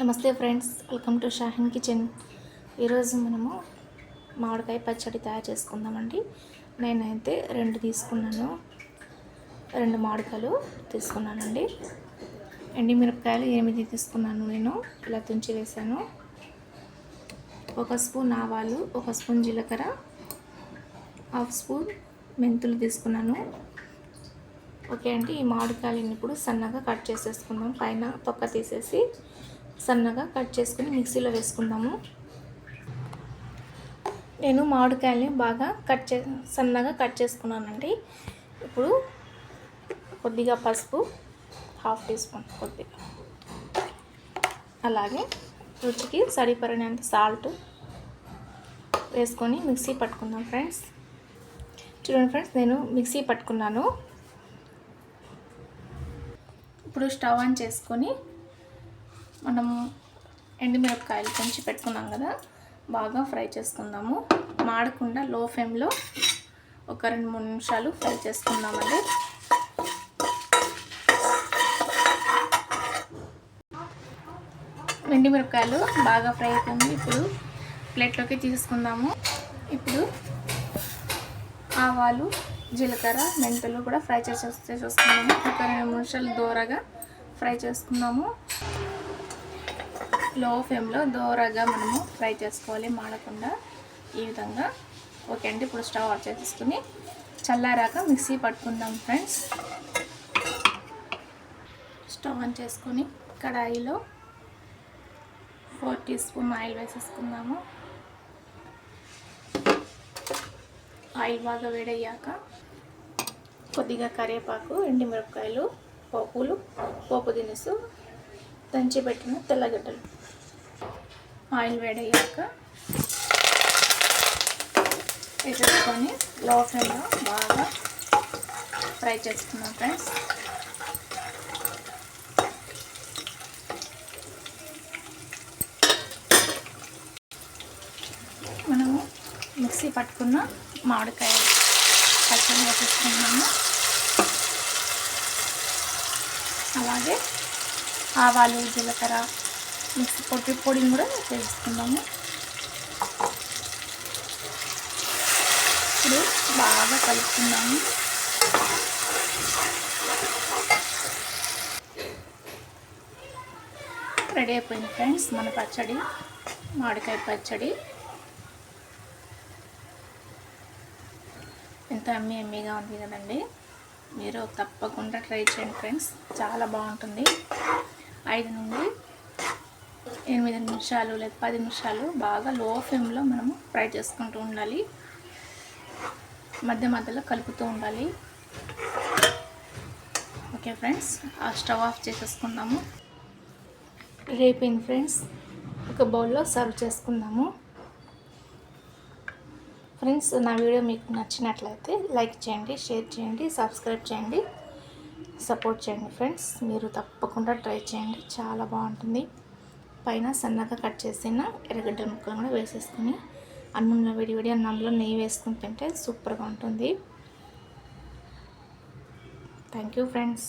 నమస్తే friends welcome to Shaheen kitchen. ఈరోజు మనము మామిడికాయ పచ్చడి తయారు చేసుకుందామండి. నేనైతే రెండు తీసుకున్నాను. రెండు మామిడికాయలు తీసుకున్నానండి. ఎండిమిరపకాయలు ఎనిమిది తీసుకున్నాను నేను. ఇలా తుంచి వేసాను. ఒక స్పూన్ ఆవాలు ఒక స్పూన్ జీలకర్ర హాఫ్ స్పూన్ మెంతులు తీసుకున్నాను. ఓకే అండి ఈ మామిడికాయలను ఇప్పుడు సన్నగా కట్ చేసేసుకుందాం. పైన తొక్క తీసేసి సన్నగా కట్ చేసుకుని మిక్సీలో వేసుకుందాము. నేను మామిడికాయల్ని బాగా కట్ చే సన్నగా కట్ చేసుకున్నానండి. ఇప్పుడు కొద్దిగా పసుపు హాఫ్ టీ స్పూన్ కొద్దిగా. అలాగే రుచికి సరిపడినంత సాల్ట్ వేసుకొని మిక్సీ పట్టుకుందాం ఫ్రెండ్స్. చూడండి ఫ్రెండ్స్ నేను మిక్సీ పట్టుకున్నాను. ఇప్పుడు స్టవ్ ఆన్ చేసుకొని మనము ఎండుమిరపకాయలు పెంచి పెట్టుకున్నాం కదా బాగా ఫ్రై చేసుకుందాము. మాడకుండా లో ఫ్లేమ్లో ఒక రెండు మూడు నిమిషాలు ఫ్రై చేసుకుందామండి. ఎండుమిరపకాయలు బాగా ఫ్రై అయిపోయింది. ఇప్పుడు ప్లేట్లోకి తీసుకుందాము. ఇప్పుడు ఆవాలు జీలకర్ర మెంతులు కూడా ఫ్రై చేసి చూసుకున్నాము ఒక రెండు నిమిషాలు దూరగా ఫ్రై చేసుకున్నాము లో ఫ్లేమ్లో దోరగా మనము ఫ్రై చేసుకోవాలి మాడకుండా ఈ విధంగా. ఓకే అండి ఇప్పుడు స్టవ్ ఆఫ్ చేసుకుని చల్లారాక మిక్సీ పట్టుకుందాం ఫ్రెండ్స్. స్టవ్ ఆన్ చేసుకొని కడాయిలో ఫోర్ టీ స్పూన్ ఆయిల్ వేసేసుకుందాము. ఆయిల్ బాగా వేడయ్యాక కొద్దిగా కరివేపాకు ఎండిమిరపకాయలు పోపులు పోపు దినుసు దంచి పెట్టిన తెల్లగడ్డలు. ఆయిల్ వేడయ్యాక వేసేసుకొని లో ఫ్లేమ్లో బాగా ఫ్రై చేసుకున్నాం ఫ్రెండ్స్. మనము మిక్సీ పట్టుకున్న మామిడికాయ పచ్చడి వేసేసుకున్నాము అలాగే ఆవాలు జీలకర్ర మిక్సీ పొట్టి పొడిని కూడా చేసుకుందాము ఇప్పుడు బాగా కలుపుకుందాము. రెడీ అయిపోయింది ఫ్రెండ్స్ మన పచ్చడి మామిడికాయ పచ్చడి. ఎంత అమ్మి అమ్మీగా ఉంది కదండి. మీరు తప్పకుండా ట్రై చేయండి ఫ్రెండ్స్ చాలా బాగుంటుంది. ఐదు నుండి ఎనిమిది నిమిషాలు లేదా పది నిమిషాలు బాగా లో ఫ్లేమ్లో మనము ఫ్రై చేసుకుంటూ ఉండాలి. మధ్య మధ్యలో కలుపుతూ ఉండాలి. ఓకే ఫ్రెండ్స్ ఆ స్టవ్ ఆఫ్ చేసేసుకుందాము. రేపోయింది ఫ్రెండ్స్? ఒక బౌల్లో సర్వ్ చేసుకుందాము. ఫ్రెండ్స్ నా వీడియో మీకు నచ్చినట్లయితే లైక్ చేయండి షేర్ చేయండి సబ్స్క్రైబ్ చేయండి. సపోర్ట్ చేయండి ఫ్రెండ్స్. మీరు తప్పకుండా ట్రై చేయండి. చాలా బాగుంటుంది. పైన సన్నగా కట్ చేసిన ఎర్రగడ్డల ముక్కలు కూడా వేసేసుకొని అన్నంలో విడివిడి అన్నంలో నెయ్యి వేసుకుని తింటే సూపర్గా ఉంటుంది. Thank you friends.